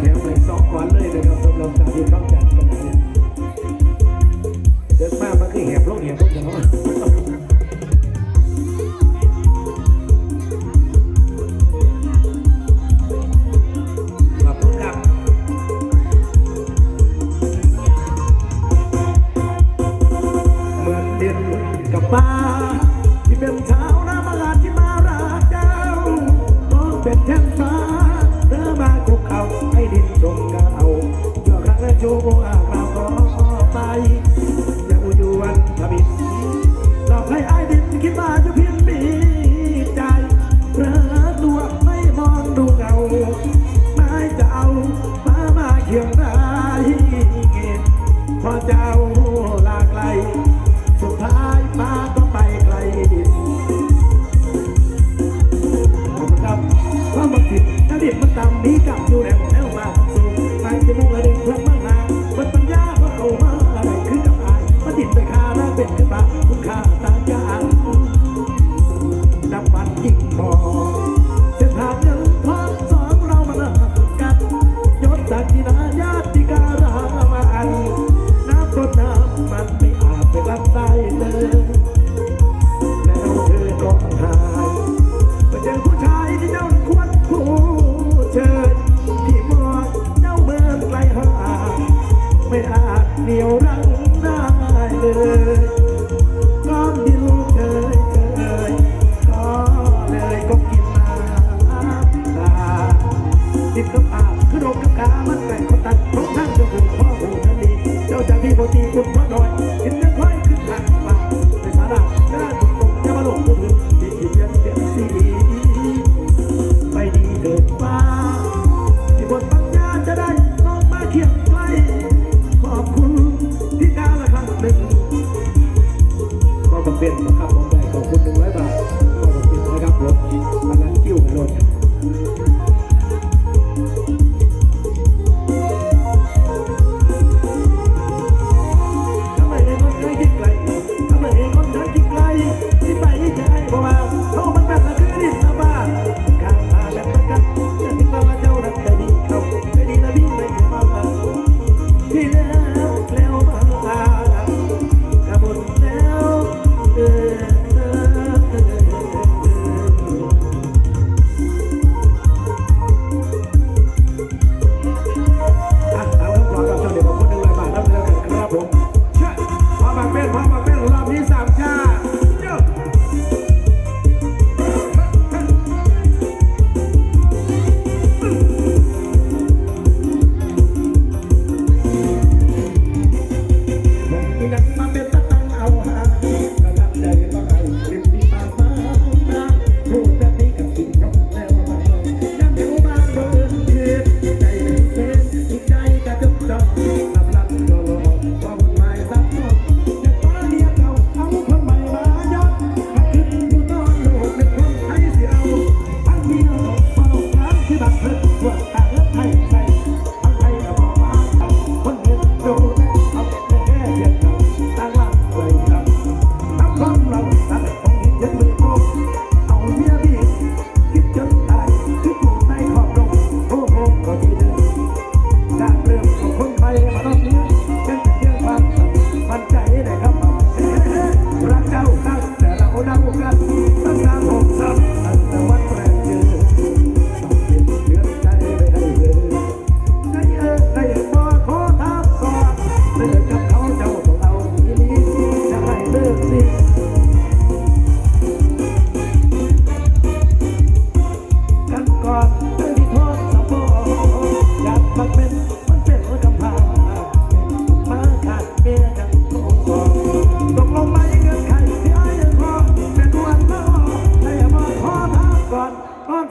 เดี๋ยวไปสองก่อนเลยนะครับสำหรับสาวที่ต้องใจ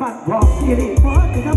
ฝันบอกสิริหมอจะ